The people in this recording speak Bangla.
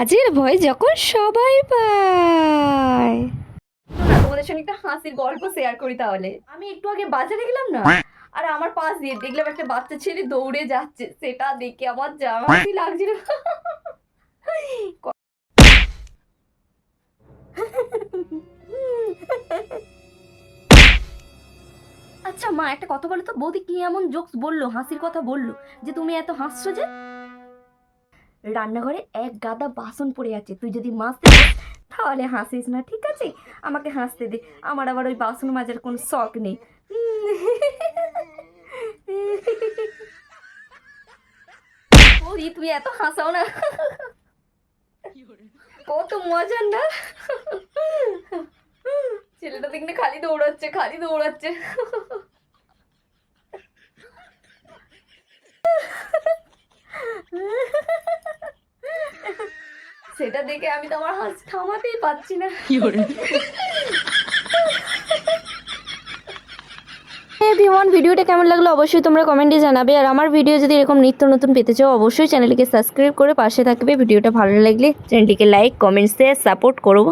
কাজের ভয় যখন সবাই পায়। তোমাদের সঙ্গে একটা হাসির গল্প শেয়ার করি তাহলে। আমি একটু আগে বাজারে গেলাম না? আর আমার পাশ দিয়ে দেখলাম একটা বাচ্চা ছেলে দৌড়ে যাচ্ছে। সেটা দেখে আমার যা হাসি লাগছিল। আচ্ছা মা একটা কথা বলো তো। বৌদি কি এমন জোকস বলল হাসির কথা বলল যে তুমি এত হাসছো যে? রান্নাঘরে এক গাদা বাসন পড়ে আছে। তুই যদি মাছতে তাহলে হাসিস না, ঠিক আছে? আমাকে হাসতে দে। আমার আবার ওই বাসন মাজার কোনো শখ নেই। ওই তুমি এত হাসাও না। কত মজার না। ছেলেটা দেখলে খালি দৌড়াচ্ছে খালি দৌড়াচ্ছে। সেটা দেখে আমি তো আমার হাস থামাতেই পাচ্ছি না। এভরিওয়ান ভিডিওটা কেমন লাগল অবশ্যই তোমরা কমেন্টে জানাবে। আর আমার ভিডিও যদি এরকম নিত্য নতুন পেতে চাও অবশ্যই চ্যানেলটিকে সাবস্ক্রাইব করে পাশে থাকবে। ভিডিওটা ভালো লাগলে চ্যানেলটিকে লাইক কমেন্টস দিয়ে সাপোর্ট করব।